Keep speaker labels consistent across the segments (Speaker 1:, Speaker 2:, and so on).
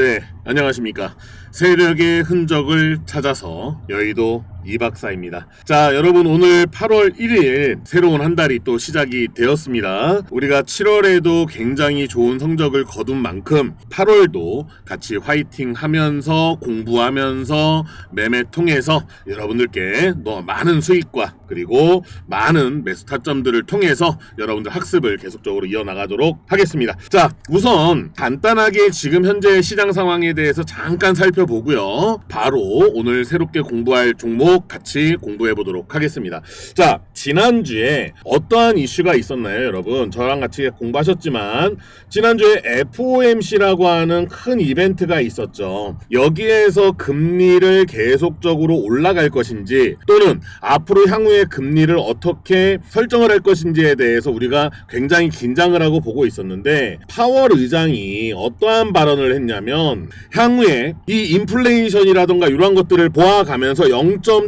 Speaker 1: 네, 안녕하십니까. 세력의 흔적을 찾아서 여의도 이박사입니다. 자, 여러분 오늘 8월 1일 새로운 한 달이 또 시작이 되었습니다. 우리가 7월에도 굉장히 좋은 성적을 거둔 만큼 8월도 같이 화이팅 하면서 공부하면서 매매 통해서 여러분들께 더 많은 수익과 그리고 많은 매수 타점들을 통해서 여러분들 학습을 계속적으로 이어나가도록 하겠습니다. 자, 우선 간단하게 지금 현재 시장 상황에 대해서 잠깐 살펴보고요. 바로 오늘 새롭게 공부할 종목 같이 공부해 보도록 하겠습니다. 자, 지난주에 어떠한 이슈가 있었나요, 여러분? 저랑 같이 공부하셨지만 지난주에 FOMC라고 하는 큰 이벤트가 있었죠. 여기에서 금리를 계속적으로 올라갈 것인지 또는 앞으로 향후에 금리를 어떻게 설정을 할 것인지에 대해서 우리가 굉장히 긴장을 하고 보고 있었는데 파월 의장이 어떠한 발언을 했냐면 향후에 이 인플레이션이라던가 이러한 것들을 보아가면서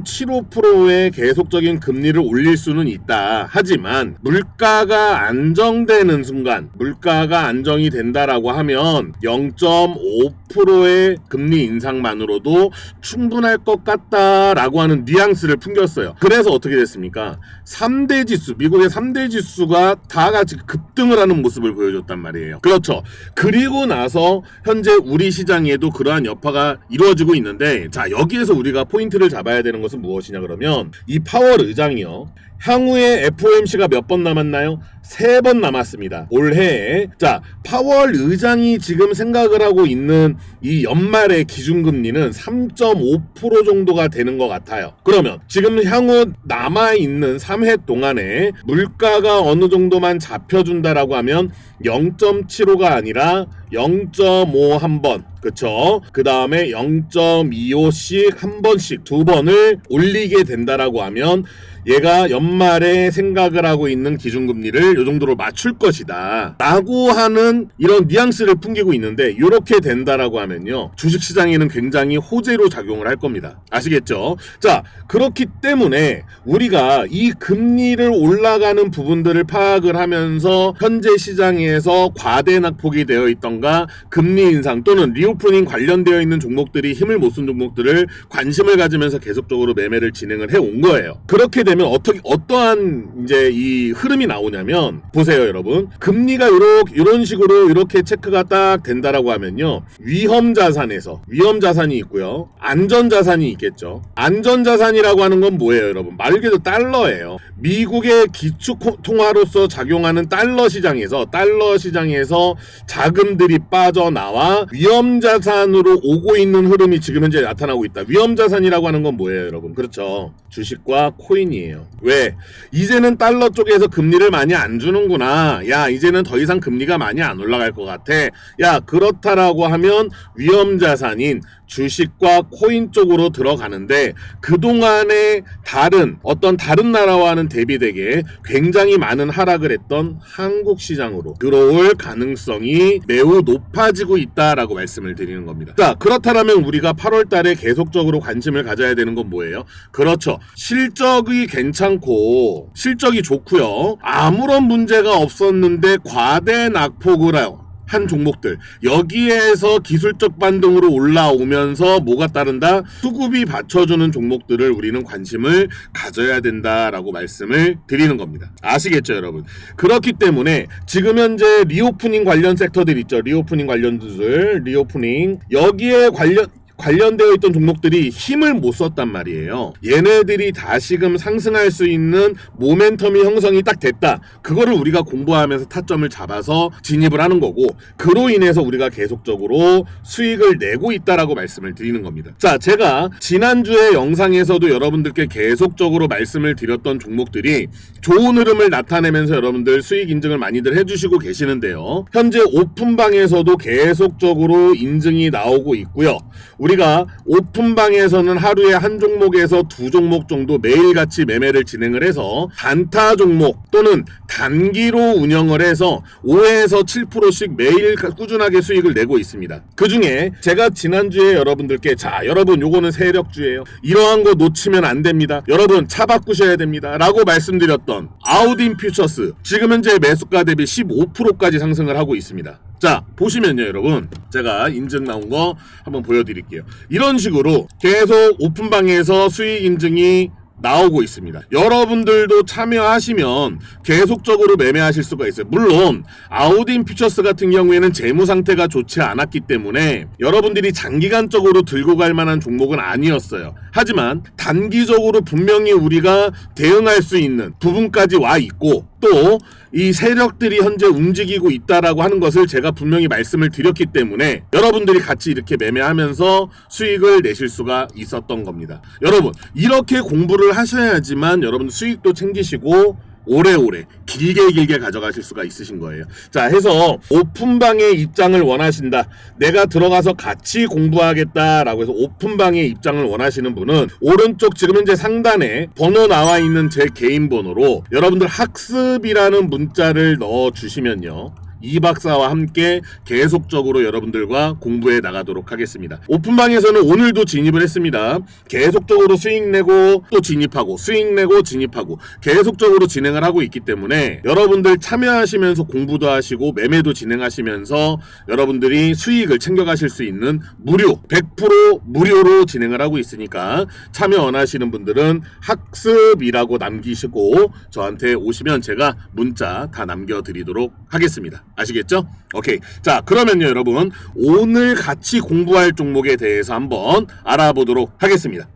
Speaker 1: 0.75%의 계속적인 금리를 올릴 수는 있다. 하지만 물가가 안정되는 순간 물가가 안정이 된다라고 하면 0.5%의 금리 인상만으로도 충분할 것 같다라고 하는 뉘앙스를 풍겼어요. 그래서 어떻게 됐습니까? 3대 지수, 미국의 3대 지수가 다 같이 급등을 하는 모습을 보여줬단 말이에요. 그렇죠. 그리고 나서 현재 우리 시장에도 그러한 여파가 이루어지고 있는데 자, 여기에서 우리가 포인트를 잡아야 되는 것은 무엇이냐 그러면 이 파월 의장이요. 향후에 FOMC가 몇 번 남았나요? 세 번 남았습니다. 올해에. 자, 파월 의장이 지금 생각을 하고 있는 이 연말의 기준금리는 3.5% 정도가 되는 것 같아요. 그러면 지금 향후 남아있는 3회 동안에 물가가 어느 정도만 잡혀준다라고 하면 0.75가 아니라 0.5 한 번. 그쵸? 그 다음에 0.25씩 한 번씩 두 번을 올리게 된다라고 하면 얘가 연말에 생각을 하고 있는 기준금리를 요 정도로 맞출 것이다. 라고 하는 이런 뉘앙스를 풍기고 있는데 이렇게 된다라고 하면요. 주식시장에는 굉장히 호재로 작용을 할 겁니다. 아시겠죠? 자, 그렇기 때문에 우리가 이 금리를 올라가는 부분들을 파악을 하면서 현재 시장에 서 과대 낙폭이 되어 있던가 금리 인상 또는 리오프닝 관련되어 있는 종목들이 힘을 못 쓴 종목들을 관심을 가지면서 계속적으로 매매를 진행을 해 온 거예요. 그렇게 되면 어떻게 어떠한 이제 이 흐름이 나오냐면 보세요, 여러분. 금리가 요렇게 이런 식으로 이렇게 체크가 딱 된다라고 하면요. 위험 자산에서 위험 자산이 있고요. 안전 자산이 있겠죠. 안전 자산이라고 하는 건 뭐예요, 여러분? 말 그대로 달러예요. 미국의 기축 통화로서 작용하는 달러 시장에서 달러 시장에서 자금들이 빠져나와 위험 자산으로 오고 있는 흐름이 지금 현재 나타나고 있다. 위험 자산이라고 하는 건 뭐예요, 여러분? 그렇죠. 주식과 코인이에요. 왜? 이제는 달러 쪽에서 금리를 많이 안 주는구나. 야, 이제는 더 이상 금리가 많이 안 올라갈 것 같아. 야, 그렇다라고 하면 위험 자산인 주식과 코인 쪽으로 들어가는데 그동안에 다른 어떤 다른 나라와는 대비되게 굉장히 많은 하락을 했던 한국 시장으로 들어올 가능성이 매우 높아지고 있다라고 말씀을 드리는 겁니다. 자, 그렇다면 우리가 8월 달에 계속적으로 관심을 가져야 되는 건 뭐예요? 그렇죠. 실적이 괜찮고 실적이 좋고요. 아무런 문제가 없었는데 과대 낙폭을 해요. 한 종목들. 여기에서 기술적 반등으로 올라오면서 뭐가 따른다? 수급이 받쳐주는 종목들을 우리는 관심을 가져야 된다라고 말씀을 드리는 겁니다. 아시겠죠 여러분? 그렇기 때문에 지금 현재 리오프닝 관련 섹터들 있죠? 리오프닝 관련 주들 리오프닝. 여기에 관련 관련되어 있던 종목들이 힘을 못 썼단 말이에요. 얘네들이 다시금 상승할 수 있는 모멘텀이 형성이 딱 됐다. 그거를 우리가 공부하면서 타점을 잡아서 진입을 하는 거고 그로 인해서 우리가 계속적으로 수익을 내고 있다라고 말씀을 드리는 겁니다. 자, 제가 지난주에 영상에서도 여러분들께 계속적으로 말씀을 드렸던 종목들이 좋은 흐름을 나타내면서 여러분들 수익 인증을 많이들 해주시고 계시는데요. 현재 오픈방에서도 계속적으로 인증이 나오고 있고요. 우리 가 오픈방에서는 하루에 한 종목에서 두 종목 정도 매일같이 매매를 진행을 해서 단타 종목 또는 단기로 운영을 해서 5에서 7%씩 매일 꾸준하게 수익을 내고 있습니다. 그 중에 제가 지난주에 여러분들께 자 여러분 요거는 세력주예요. 이러한 거 놓치면 안 됩니다. 여러분 차 바꾸셔야 됩니다. 라고 말씀드렸던 아우딘 퓨처스 지금 현재 매수가 대비 15%까지 상승을 하고 있습니다. 자 보시면요 여러분 제가 인증 나온 거 한번 보여드릴게요 이런 식으로 계속 오픈방에서 수익 인증이 나오고 있습니다. 여러분들도 참여하시면 계속적으로 매매하실 수가 있어요. 물론 아우딘 퓨처스 같은 경우에는 재무 상태가 좋지 않았기 때문에 여러분들이 장기간적으로 들고 갈 만한 종목은 아니었어요. 하지만 단기적으로 분명히 우리가 대응할 수 있는 부분까지 와 있고 또 이 세력들이 현재 움직이고 있다라고 하는 것을 제가 분명히 말씀을 드렸기 때문에 여러분들이 같이 이렇게 매매하면서 수익을 내실 수가 있었던 겁니다. 여러분 이렇게 공부를 하셔야지만 여러분 수익도 챙기시고 오래오래 길게 길게 가져가실 수가 있으신 거예요. 자, 해서 오픈방의 입장을 원하신다. 내가 들어가서 같이 공부하겠다라고 해서 오픈방의 입장을 원하시는 분은 오른쪽 지금 현재 상단에 번호 나와 있는 제 개인 번호로 여러분들 학습이라는 문자를 넣어 주시면요. 이 박사와 함께 계속적으로 여러분들과 공부해 나가도록 하겠습니다. 오픈방에서는 오늘도 진입을 했습니다. 계속적으로 수익 내고 또 진입하고 수익 내고 진입하고 계속적으로 진행을 하고 있기 때문에 여러분들 참여하시면서 공부도 하시고 매매도 진행하시면서 여러분들이 수익을 챙겨가실 수 있는 무료 100% 무료로 진행을 하고 있으니까 참여 원하시는 분들은 학습이라고 남기시고 저한테 오시면 제가 문자 다 남겨드리도록 하겠습니다. 아시겠죠? 오케이. 자, 그러면요, 여러분. 오늘 같이 공부할 종목에 대해서 한번 알아보도록 하겠습니다.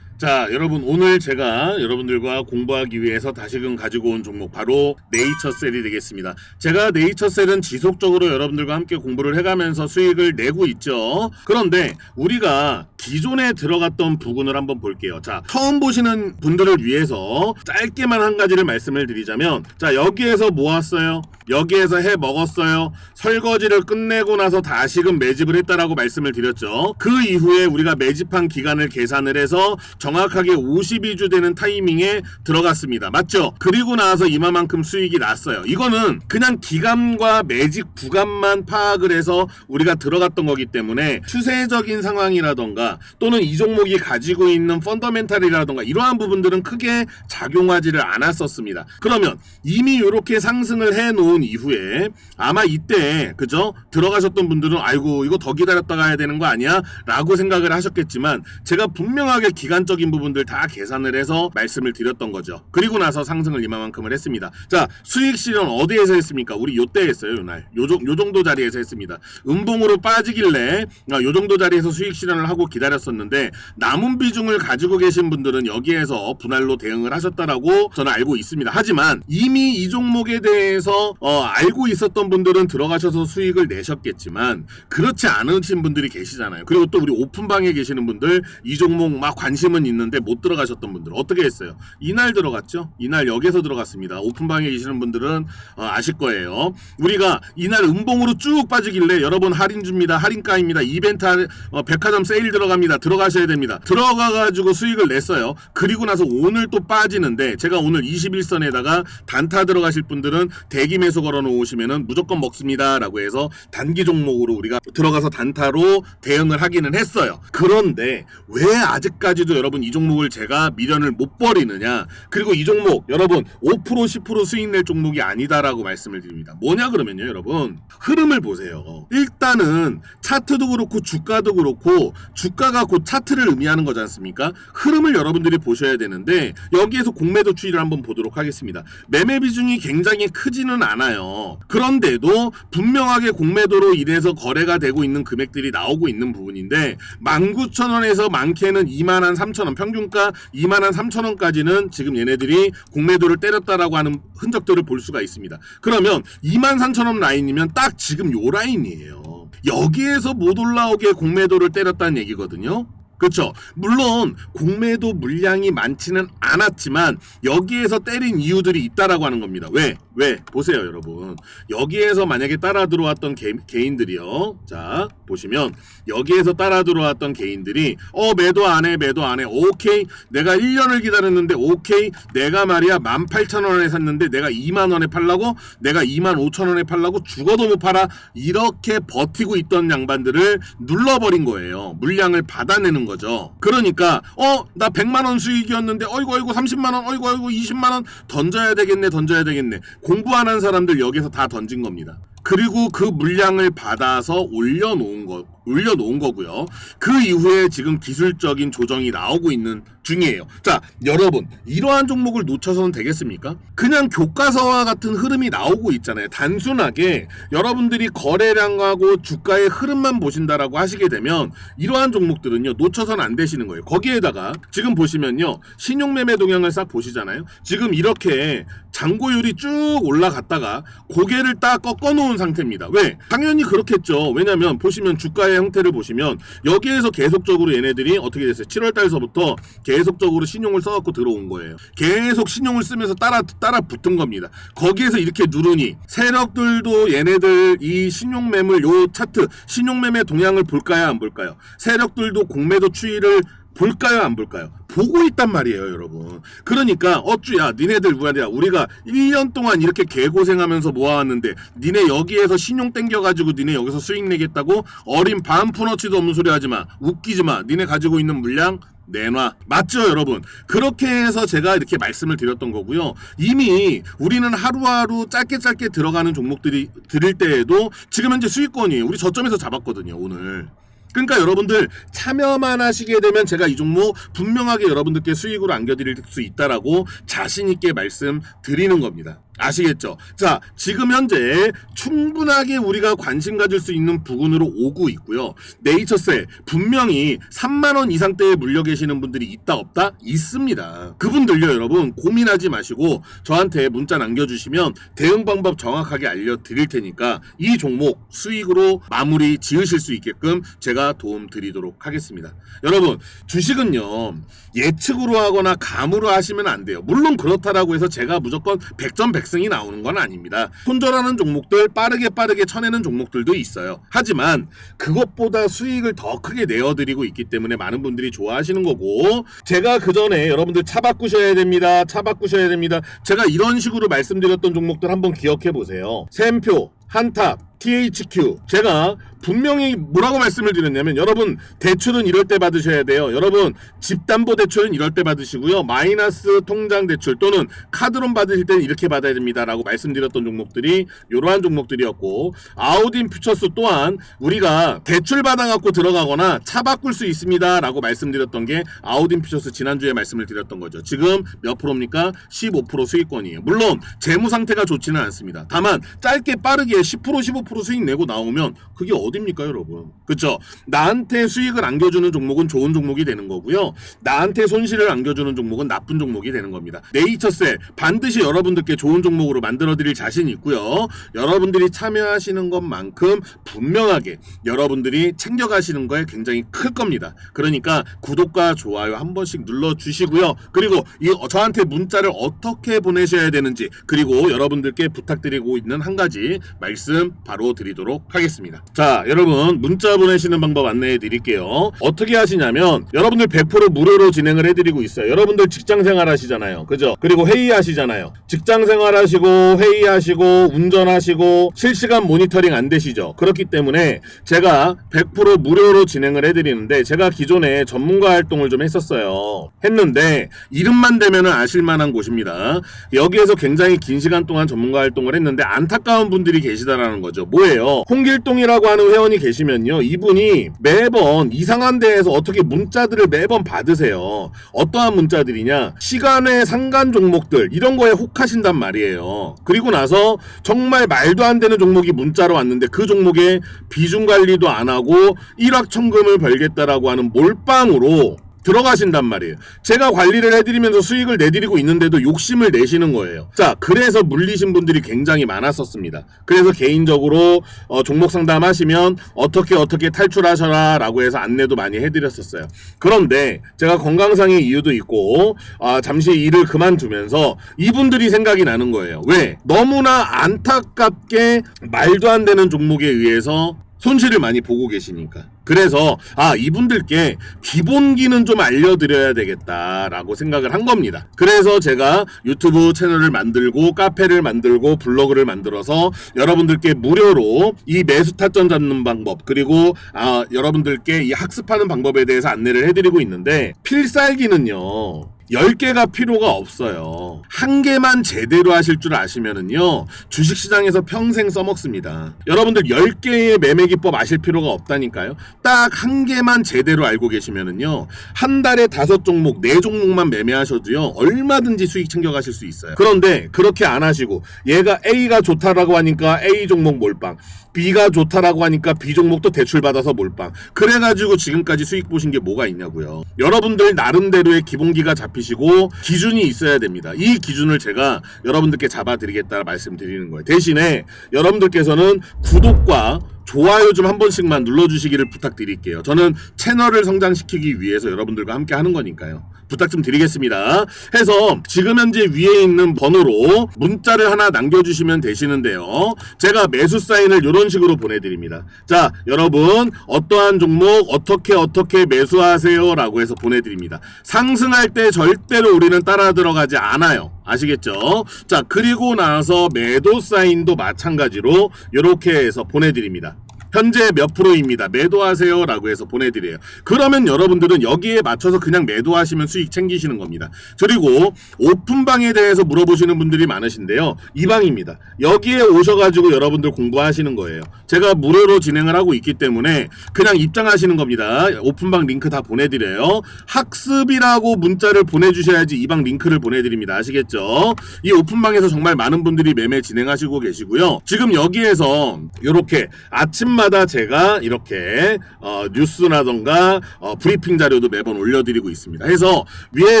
Speaker 1: 자, 여러분 오늘 제가 여러분들과 공부하기 위해서 다시금 가지고 온 종목 바로 네이처셀이 되겠습니다. 제가 네이처셀은 지속적으로 여러분들과 함께 공부를 해가면서 수익을 내고 있죠. 그런데 우리가 기존에 들어갔던 부분을 한번 볼게요. 자, 처음 보시는 분들을 위해서 짧게만 한 가지를 말씀을 드리자면 자, 여기에서 모았어요. 여기에서 해 먹었어요. 설거지를 끝내고 나서 다시금 매집을 했다라고 말씀을 드렸죠. 그 이후에 우리가 매집한 기간을 계산을 해서 정확하게 52주 되는 타이밍에 들어갔습니다. 맞죠? 그리고 나서 이만큼 수익이 났어요. 이거는 그냥 기간과 매집 구간만 파악을 해서 우리가 들어갔던 거기 때문에 추세적인 상황이라던가 또는 이 종목이 가지고 있는 펀더멘탈이라던가 이러한 부분들은 크게 작용하지를 않았었습니다. 그러면 이미 이렇게 상승을 해 놓은 이후에 아마 이때 그죠? 들어가셨던 분들은 아이고 이거 더 기다렸다 가야 되는 거 아니야? 라고 생각을 하셨겠지만 제가 분명하게 기간적인 부분들 다 계산을 해서 말씀을 드렸던 거죠. 그리고 나서 상승을 이만큼을 했습니다. 자, 수익 실현 어디에서 했습니까? 우리 요때 했어요, 요날. 요, 정- 요 정도 자리에서 했습니다. 음봉으로 빠지길래 아, 요 정도 자리에서 수익 실현을 하고 기다 렸었는데 남은 비중을 가지고 계신 분들은 여기에서 분할로 대응을 하셨다라고 저는 알고 있습니다. 하지만 이미 이 종목에 대해서 어, 알고 있었던 분들은 들어가셔서 수익을 내셨겠지만 그렇지 않으신 분들이 계시잖아요. 그리고 또 우리 오픈방에 계시는 분들 이 종목 막 관심은 있는데 못 들어가셨던 분들 어떻게 했어요? 이날 들어갔죠? 이날 여기서 들어갔습니다. 오픈방에 계시는 분들은 어, 아실 거예요. 우리가 이날 음봉으로 쭉 빠지길래 여러분 할인 줍니다. 할인가입니다. 이벤트 할- 어, 백화점 세일 들어 갑니다. 들어가셔야 됩니다. 들어가가지고 수익을 냈어요. 그리고 나서 오늘 또 빠지는데 제가 오늘 21선에다가 단타 들어가실 분들은 대기 매수 걸어 놓으시면은 무조건 먹습니다 라고 해서 단기 종목으로 우리가 들어가서 단타로 대응을 하기는 했어요. 그런데 왜 아직까지도 여러분 이 종목을 제가 미련을 못 버리느냐? 그리고 이 종목 여러분 5% 10% 수익 낼 종목이 아니다라고 말씀을 드립니다. 뭐냐 그러면요, 여러분 흐름을 보세요. 일단은 차트도 그렇고 주가도 그렇고 주가가 곧 차트를 의미하는 거지 않습니까? 흐름을 여러분들이 보셔야 되는데 여기에서 공매도 추이를 한번 보도록 하겠습니다. 매매 비중이 굉장히 크지는 않아요. 그런데도 분명하게 공매도로 인해서 거래가 되고 있는 금액들이 나오고 있는 부분인데 19,000원에서 많게는 2만 3천원 평균가 2만 3천원까지는 지금 얘네들이 공매도를 때렸다라고 하는 흔적들을 볼 수가 있습니다. 그러면 2만 3천원 라인이면 딱 지금 요 라인이에요. 여기에서 못 올라오게 공매도를 때렸다는 얘기거든요. 그렇죠. 물론 공매도 물량이 많지는 않았지만 여기에서 때린 이유들이 있다라고 하는 겁니다. 왜? 왜? 보세요, 여러분. 여기에서 만약에 따라 들어왔던 개, 개인들이요. 자, 보시면 여기에서 따라 들어왔던 개인들이 어, 매도 안 해, 매도 안 해. 오케이. 내가 1년을 기다렸는데 오케이. 내가 말이야 18,000원에 샀는데 내가 2만 원에 팔라고? 내가 2만 5천 원에 팔라고 죽어도 못 팔아. 이렇게 버티고 있던 양반들을 눌러버린 거예요. 물량을 받아내는 거죠. 그러니까 어, 나 100만 원 수익이었는데 어이구 어이구 30만 원, 어이구 어이구 20만 원 던져야 되겠네, 던져야 되겠네. 공부 안 한 사람들 여기서 다 던진 겁니다. 그리고 그 물량을 받아서 올려놓은 거, 올려놓은 거고요. 그 이후에 지금 기술적인 조정이 나오고 있는 중이에요. 자, 여러분, 이러한 종목을 놓쳐서는 되겠습니까? 그냥 교과서와 같은 흐름이 나오고 있잖아요. 단순하게 여러분들이 거래량하고 주가의 흐름만 보신다라고 하시게 되면 이러한 종목들은요, 놓쳐서는 안 되시는 거예요. 거기에다가 지금 보시면요, 신용매매 동향을 싹 보시잖아요. 지금 이렇게 잔고율이 쭉 올라갔다가 고개를 딱 꺾어놓은 상태입니다. 왜? 당연히 그렇겠죠. 왜냐면 보시면 주가의 형태를 보시면 여기에서 계속적으로 얘네들이 어떻게 됐어요? 7월 달서부터 계속적으로 신용을 써갖고 들어온 거예요. 계속 신용을 쓰면서 따라 따라 붙은 겁니다. 거기에서 이렇게 누르니 세력들도 얘네들 이 신용 매물 요 차트 신용 매매 동향을 볼까요, 안 볼까요? 세력들도 공매도 추이를 볼까요? 안 볼까요? 보고 있단 말이에요 여러분. 그러니까 어쭈야 니네들 뭐야 우리가 1년 동안 이렇게 개고생하면서 모아왔는데 니네 여기에서 신용 땡겨가지고 니네 여기서 수익 내겠다고 어린 반푼어치도 없는 소리 하지마. 웃기지마. 니네 가지고 있는 물량 내놔. 맞죠 여러분? 그렇게 해서 제가 이렇게 말씀을 드렸던 거고요. 이미 우리는 하루하루 짧게 짧게 들어가는 종목들이 드릴 때에도 지금 현재 수익권이에요. 우리 저점에서 잡았거든요 오늘 그러니까 여러분들 참여만 하시게 되면 제가 이 종목 분명하게 여러분들께 수익으로 안겨드릴 수 있다라고 자신 있게 말씀드리는 겁니다. 아시겠죠? 자, 지금 현재 충분하게 우리가 관심 가질 수 있는 부근으로 오고 있고요. 네이처셀 분명히 3만 원 이상대에 물려 계시는 분들이 있다 없다 있습니다. 그분들요, 여러분 고민하지 마시고 저한테 문자 남겨주시면 대응 방법 정확하게 알려드릴 테니까 이 종목 수익으로 마무리 지으실 수 있게끔 제가 도움 드리도록 하겠습니다. 여러분 주식은요 예측으로 하거나 감으로 하시면 안 돼요. 물론 그렇다라고 해서 제가 무조건 100점 100 승이 나오는 건 아닙니다. 손절하는 종목들 빠르게 빠르게 쳐내는 종목들도 있어요. 하지만 그것보다 수익을 더 크게 내어드리고 있기 때문에 많은 분들이 좋아하시는 거고 제가 그 전에 여러분들 차 바꾸셔야 됩니다. 차 바꾸셔야 됩니다. 제가 이런 식으로 말씀드렸던 종목들 한번 기억해 보세요. 샘표, 한탑, THQ 제가 분명히 뭐라고 말씀을 드렸냐면 여러분 대출은 이럴 때 받으셔야 돼요. 여러분 집담보 대출은 이럴 때 받으시고요. 마이너스 통장 대출 또는 카드론 받으실 때는 이렇게 받아야 됩니다 라고 말씀드렸던 종목들이 이러한 종목들이었고 아우딘 퓨처스 또한 우리가 대출 받아갖고 들어가거나 차 바꿀 수 있습니다 라고 말씀드렸던 게 아우딘 퓨처스 지난주에 말씀을 드렸던 거죠. 지금 몇 프로입니까? 15% 수익권이에요. 물론 재무 상태가 좋지는 않습니다. 다만 짧게 빠르게 10% 15% 수익 내고 나오면 그게 어딥니까 여러분? 그쵸? 나한테 수익을 안겨주는 종목은 좋은 종목이 되는 거고요. 나한테 손실을 안겨주는 종목은 나쁜 종목이 되는 겁니다. 네이처셀 반드시 여러분들께 좋은 종목으로 만들어 드릴 자신이 있고요. 여러분들이 참여하시는 것만큼 분명하게 여러분들이 챙겨가시는 거에 굉장히 클 겁니다. 그러니까 구독과 좋아요 한 번씩 눌러 주시고요. 그리고 이 저한테 문자를 어떻게 보내셔야 되는지 그리고 여러분들께 부탁드리고 있는 한 가지 말씀 바로 드리도록 하겠습니다. 자, 여러분 문자 보내시는 방법 안내해 드릴게요. 어떻게 하시냐면 여러분들 100% 무료로 진행을 해 드리고 있어요. 여러분들 직장 생활 하시잖아요. 그죠? 그리고 회의 하시잖아요. 직장 생활 하시고 회의하시고 운전하시고 실시간 모니터링 안 되시죠? 그렇기 때문에 제가 100% 무료로 진행을 해 드리는데 제가 기존에 전문가 활동을 좀 했었어요. 했는데 이름만 되면은 아실 만한 곳입니다. 여기에서 굉장히 긴 시간 동안 전문가 활동을 했는데 안타까운 분들이 계시다라는 거죠. 뭐예요? 홍길동이라고 하는 회원이 계시면요. 이분이 매번 이상한 데에서 어떻게 문자들을 매번 받으세요. 어떠한 문자들이냐? 시간의 상간 종목들 이런 거에 혹하신단 말이에요. 그리고 나서 정말 말도 안 되는 종목이 문자로 왔는데 그 종목에 비중 관리도 안 하고 일확천금을 벌겠다라고 하는 몰빵으로 들어가신단 말이에요. 제가 관리를 해드리면서 수익을 내드리고 있는데도 욕심을 내시는 거예요. 자, 그래서 물리신 분들이 굉장히 많았었습니다. 그래서 개인적으로 어, 종목 상담하시면 어떻게 어떻게 탈출하셔라 라고 해서 안내도 많이 해드렸었어요. 그런데 제가 건강상의 이유도 있고 아, 잠시 일을 그만두면서 이분들이 생각이 나는 거예요. 왜? 너무나 안타깝게 말도 안 되는 종목에 의해서 손실을 많이 보고 계시니까. 그래서 아 이분들께 기본기는 좀 알려드려야 되겠다라고 생각을 한 겁니다. 그래서 제가 유튜브 채널을 만들고 카페를 만들고 블로그를 만들어서 여러분들께 무료로 이 매수 타점 잡는 방법 그리고 아 여러분들께 이 학습하는 방법에 대해서 안내를 해드리고 있는데 필살기는요. 10개가 필요가 없어요. 한 개만 제대로 하실 줄 아시면은요. 주식시장에서 평생 써먹습니다. 여러분들 10개의 매매 기법 아실 필요가 없다니까요. 딱 한 개만 제대로 알고 계시면은요. 한 달에 다섯 종목, 네 종목만 매매하셔도요. 얼마든지 수익 챙겨가실 수 있어요. 그런데 그렇게 안 하시고 얘가 A가 좋다라고 하니까 A 종목 몰빵. B가 좋다라고 하니까 B 종목도 대출 받아서 몰빵. 그래가지고 지금까지 수익 보신 게 뭐가 있냐고요. 여러분들 나름대로의 기본기가 잡히시고 기준이 있어야 됩니다. 이 기준을 제가 여러분들께 잡아드리겠다 말씀드리는 거예요. 대신에 여러분들께서는 구독과 좋아요 좀 한 번씩만 눌러주시기를 부탁드릴게요. 저는 채널을 성장시키기 위해서 여러분들과 함께 하는 거니까요. 부탁 좀 드리겠습니다. 해서 지금 현재 위에 있는 번호로 문자를 하나 남겨주시면 되시는데요. 제가 매수 사인을 이런 식으로 보내드립니다. 자, 여러분 어떠한 종목 어떻게 어떻게 매수하세요 라고 해서 보내드립니다. 상승할 때 절대로 우리는 따라 들어가지 않아요. 아시겠죠? 자, 그리고 나서 매도 사인도 마찬가지로 이렇게 해서 보내드립니다. 현재 몇 프로입니다. 매도하세요. 라고 해서 보내드려요. 그러면 여러분들은 여기에 맞춰서 그냥 매도하시면 수익 챙기시는 겁니다. 그리고 오픈방에 대해서 물어보시는 분들이 많으신데요. 이 방입니다. 여기에 오셔가지고 여러분들 공부하시는 거예요. 제가 무료로 진행을 하고 있기 때문에 그냥 입장하시는 겁니다. 오픈방 링크 다 보내드려요. 학습이라고 문자를 보내주셔야지 이 방 링크를 보내드립니다. 아시겠죠? 이 오픈방에서 정말 많은 분들이 매매 진행하시고 계시고요. 지금 여기에서 이렇게 아침 마다 제가 이렇게 어, 뉴스라던가 어, 브리핑 자료도 매번 올려드리고 있습니다. 해서 위에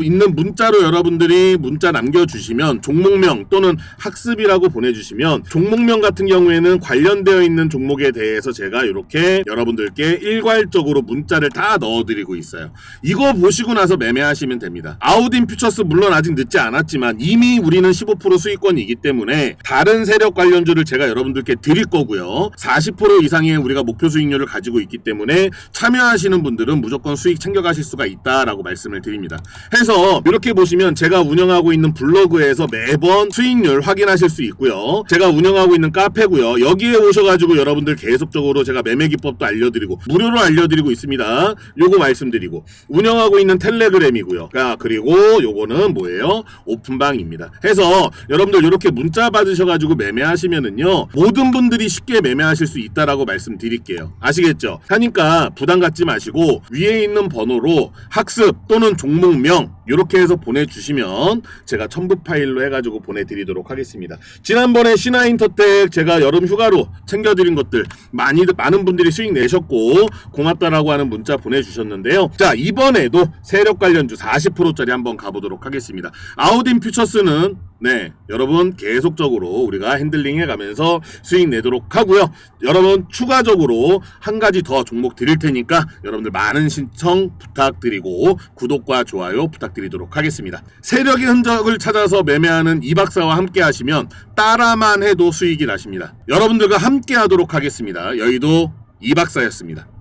Speaker 1: 있는 문자로 여러분들이 문자 남겨주시면 종목명 또는 학습이라고 보내주시면 종목명 같은 경우에는 관련되어 있는 종목에 대해서 제가 이렇게 여러분들께 일괄적으로 문자를 다 넣어드리고 있어요. 이거 보시고 나서 매매하시면 됩니다. 아우딘 퓨처스 물론 아직 늦지 않았지만 이미 우리는 15% 수익권이기 때문에 다른 세력 관련주를 제가 여러분들께 드릴 거고요. 40% 이상의 우리가 목표 수익률을 가지고 있기 때문에 참여하시는 분들은 무조건 수익 챙겨가실 수가 있다라고 말씀을 드립니다. 해서 이렇게 보시면 제가 운영하고 있는 블로그에서 매번 수익률 확인하실 수 있고요. 제가 운영하고 있는 카페고요. 여기에 오셔가지고 여러분들 계속적으로 제가 매매 기법도 알려드리고 무료로 알려드리고 있습니다. 요거 말씀드리고 운영하고 있는 텔레그램이고요. 아, 그리고 요거는 뭐예요? 오픈방입니다. 해서 여러분들 이렇게 문자 받으셔가지고 매매하시면은요 모든 분들이 쉽게 매매하실 수 있다라고 말씀드릴게요. 아시겠죠? 하니까 부담 갖지 마시고 위에 있는 번호로 학습 또는 종목명 이렇게 해서 보내주시면 제가 첨부 파일로 해가지고 보내드리도록 하겠습니다. 지난번에 신화인터텍 제가 여름 휴가로 챙겨드린 것들 많이 많은 분들이 수익 내셨고 고맙다라고 하는 문자 보내주셨는데요. 자 이번에도 세력 관련주 40%짜리 한번 가보도록 하겠습니다. 아우딘 퓨처스는 네 여러분 계속적으로 우리가 핸들링 해 가면서 수익 내도록 하고요. 여러분 추가적으로 한 가지 더 종목 드릴 테니까 여러분들 많은 신청 부탁드리고 구독과 좋아요 부탁드리도록 하겠습니다. 세력의 흔적을 찾아서 매매하는 이 박사와 함께 하시면 따라만 해도 수익이 나십니다. 여러분들과 함께 하도록 하겠습니다. 여의도 이 박사였습니다.